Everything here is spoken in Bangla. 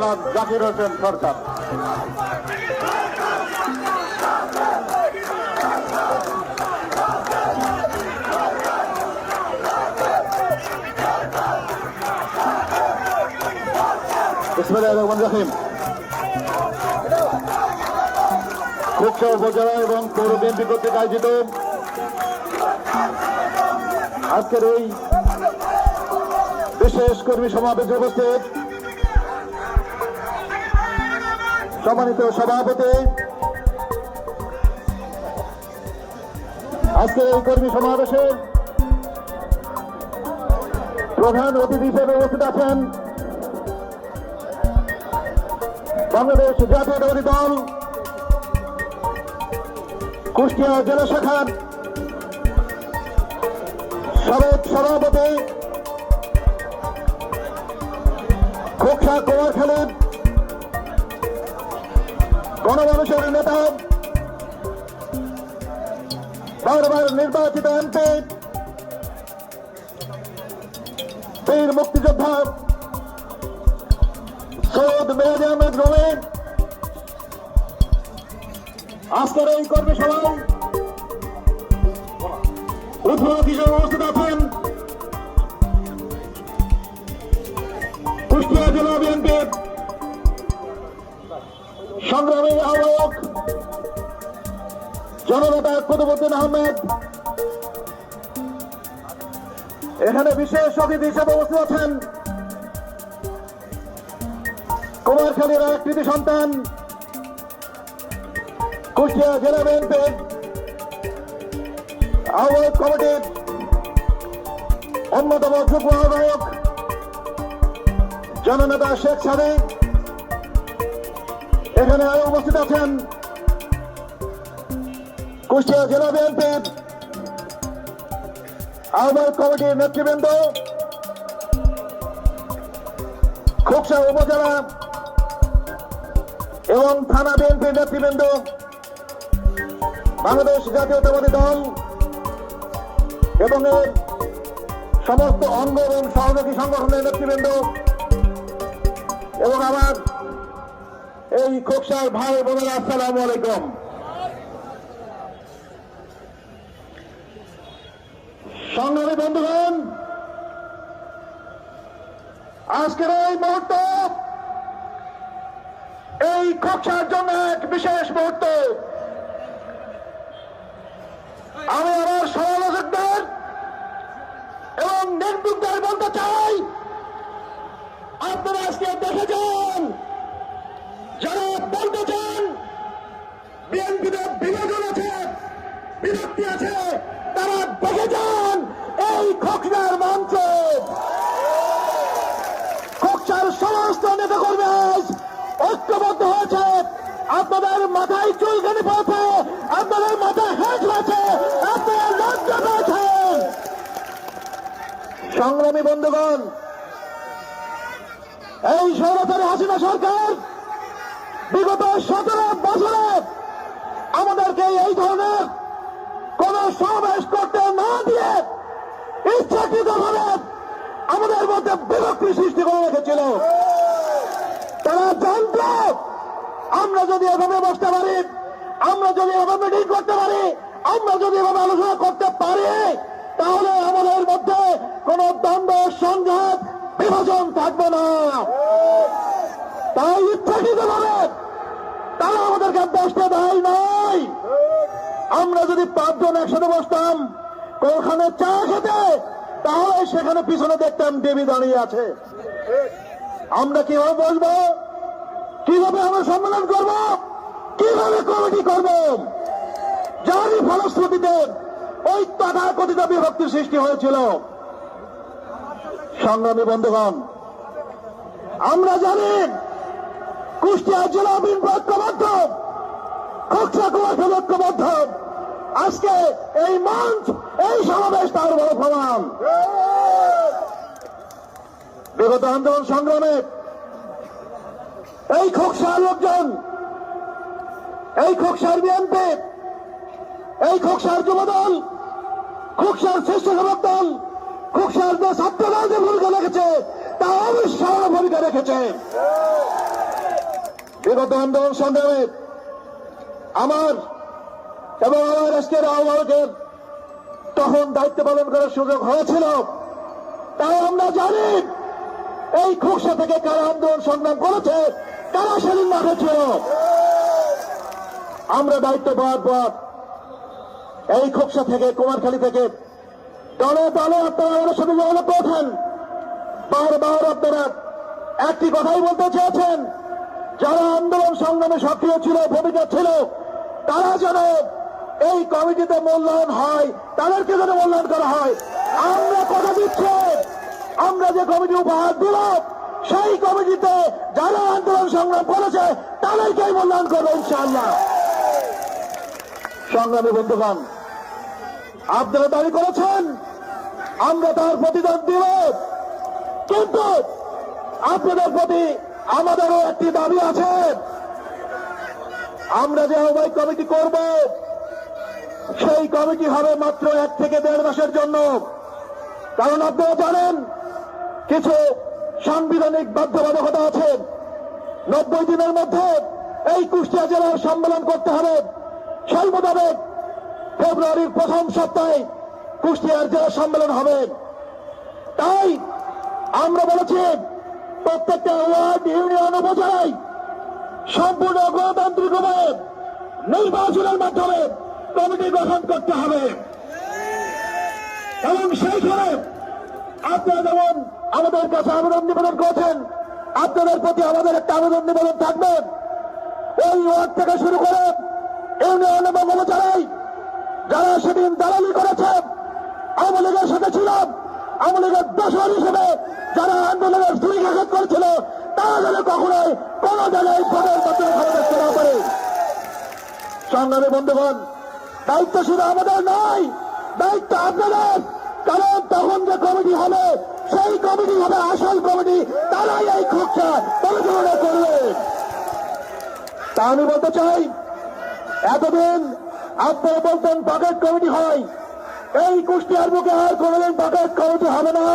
জনাব জাকির হোসেন সরকার। খুবসা উপজেলা এবং পৌর বিএনপি কর্তৃক আয়োজিত আজকের এই বিশেষ কর্মী সমাবেশে উপস্থিত সম্মানিত সভাপতি। আজকের এই কর্মী সমাবেশে প্রধান অতিথি হিসেবে উপস্থিত আছেন বাংলাদেশ জাতীয়তাবাদী দল, কুষ্টিয়া জেলা শাখার সাবেক সভাপতি খোকসা কুমার খালিদ গণমানুষের নেতা। বারবার নির্বাচিত এমপি। বীর মুক্তিযোদ্ধা সৈয়দ মেহেদি আহমেদ রবিন আজকের এই কর্মী সভায় হিসেবে উপস্থিত আছেন সংগ্রামী আহ্বায়ক, জননেতা কুতুবুদ্দিন আহমেদ। এখানে বিশেষ অতিথি হিসেবে উপস্থিত আছেন কুমারখালীর এক কৃতি সন্তান, কুষ্টিয়া জেলা বিএনপির আহ্বায়ক কমিটির অন্যতম যুগ্ম আহ্বায়ক, জননেতা শেখ সাদিক। এখানে আরও উপস্থিত আছেন কুষ্টিয়া জেলা বিএনপির আহ্বায়ক কমিটির নেতৃবৃন্দ, খোকসা উপজেলা এবং থানা বিএনপির নেতৃবৃন্দ, বাংলাদেশ জাতীয়তাবাদী দল এবং এর সমস্ত অঙ্গ এবং সহযোগী সংগঠনের নেতৃবৃন্দ এবং আমার এই খোকসার ভাই বোনেরা, আসসালাম আলাইকুম। সংগ্রামী বন্ধুগণ, আজকের এই মুহূর্ত, এই খোকসার জন্য এক বিশেষ মুহূর্ত। আমি আমার সমালোচকদের এবং নির্বুকদের বলতে চাই, আপনারা আজকে দেখে যান। যারা বলতে চান বিএনপিতে বিভাজন আছে বিভক্তি আছে, তারা দেখে যান এই খোকসার মঞ্চ। খোকসার সমস্ত নেতা কর্মী আজ ঐক্যবদ্ধ হয়েছে। আপনাদের মাথায় চুলকানি পড়েছে, আপনাদের মাথায় হেঁট হয়েছে আপনারা লজ্জা পেয়েছেন। সংগ্রামী বন্ধুগণ, এই সৌরতারে হাসিনা সরকার বিগত সতেরো বছরে আমাদেরকে এই ধরনের কোন সমাবেশ করতে না দিয়ে ইচ্ছাকৃত ভাবে আমাদের মধ্যে বিভক্তি সৃষ্টি করে রেখেছিল। তারা জানত, আমরা যদি এভাবে বসতে পারি, আমরা যদি এভাবে মিটিং করতে পারি, আমরা যদি এভাবে আলোচনা করতে পারি, তাহলে আমাদের মধ্যে কোন দ্বন্দ্ব, সংঘাত, বিভাজন থাকবে না। তাই ইচ্ছাকৃত ভাবে তারা আমাদেরকে বসতে দেয় নাই। আমরা যদি পাঁচজন একসাথে বসতাম ওখানে চা খেতে, তাহলে সেখানে পিছনে দেখতাম দেবী দাঁড়িয়ে আছে। আমরা কীভাবে বসবো? কীভাবে আমরা সম্মেলন করব? কীভাবে কমিটি করব? যারই ফলশ্রুতিতে ওই তথাকথিত বিভক্তি সৃষ্টি হয়েছিল। সংগ্রামী বন্ধুগণ, আমরা জানি কুষ্টিয়া জেলা বিএনপি ঐক্যবদ্ধ খোকসা ঐক্যবদ্ধ আজকে এই মঞ্চ, এই সমাবেশ তার বড় প্রমাণ। বিগত আন্দোলন সংগ্রামে এই খোকসার লোকজন, এই খোকসার বিএনপি, এই খোকসার যুবদল, খোকসার স্বেচ্ছাসেবক দল, খোকসার যে ছাত্রদল যে ভূমিকা রেখেছে, তা অবিস্মরণ ভূমিকা রেখেছে। বিগত আন্দোলন সংগ্রামে আমার এবং আমার আজকের আহ্বায়কের তখন দায়িত্ব পালন করার সুযোগ হয়েছিল। তাই আমরা জানি এই খুকসা থেকে কারা আন্দোলন সংগ্রাম করেছে, কারা সেদিন মাঠে ছিল। আমরা দায়িত্ব পাওয়ার পর এই খুকসা থেকে, কুমারখালী থেকে দলে দলে আপনারা আমাদের সাথে যোগাযোগ করেছেন। বারবার আপনারা একটি কথাই বলতে চেয়েছেন যারা আন্দোলন সংগ্রামে সক্রিয় ছিল, ভূমিকা ছিল, তারা যেন এই কমিটিতে মূল্যায়ন হয়, তাদেরকে যেন মূল্যায়ন করা হয়। আমরা কথা দিচ্ছি, আমরা যে কমিটি উপহার দিল সেই কমিটিতে যারা আন্দোলন সংগ্রাম করেছে, তাদেরকেই মূল্যায়ন করব ইনশাআল্লাহ। সংগ্রামী বন্ধুগণ, আপনারা দাবি করেছেন, আমরা তার প্রতিদান দিব, কিন্তু আপনাদের প্রতি আমাদেরও একটি দাবি আছে। আমরা যে আহ্বায়ক কমিটি করব, সেই কমিটি হবে মাত্র এক থেকে দেড় মাসের জন্য। কারণ আপনারা জানেন, কিছু সাংবিধানিক বাধ্যবাধকতা আছে। নব্বই দিনের মধ্যে এই কুষ্টিয়া জেলার সম্মেলন করতে হবে। সেই মোতাবেক ফেব্রুয়ারির প্রথম সপ্তাহে কুষ্টিয়ার জেলা সম্মেলন হবে। তাই আমরা বলেছি প্রত্যেকটা ওয়ার্ড ইউনিয়ন উপজেলায় সম্পূর্ণ গণতান্ত্রিকভাবে নির্বাচনের মাধ্যমে কমিটি গঠন করতে হবে। এবং সেইখানে আপনারা যেমন আমাদের কাছে আবেদন নিবেদন করেছেন, আপনাদের প্রতি আমাদের একটা আবেদন নিবেদন থাকবে। ওই ওয়ার্ড থেকে শুরু করে ইউনিয়ন এবং উপজেলায় যারা সেদিন দালালি করেছে, আওয়ামী লীগের সাথে ছিলাম আওয়ামী লীগের দোষর হিসেবে যারা আন্দোলনের সুরিঘাঘাত করেছিল, তারা যেন কখনোই কোন জায়গায় ভোটের মাধ্যমে ভালো দেখতে না পারে। সংগ্রামী বন্ধুগণ, দায়িত্ব শুধু আমাদের নয়, দায়িত্ব আপনাদের। কারণ তখন যে কমিটি হবে, সেই কমিটি হবে আসল কমিটি। তারাই এই খুঁজছে পরিচালনা করবে। তা আমি বলতে চাই, এতদিন আপনারা বলতেন পকেট কমিটি হয় এই কুষ্টিয়ার বুকে আর কোনোদিন পকেট খরচ হবে না।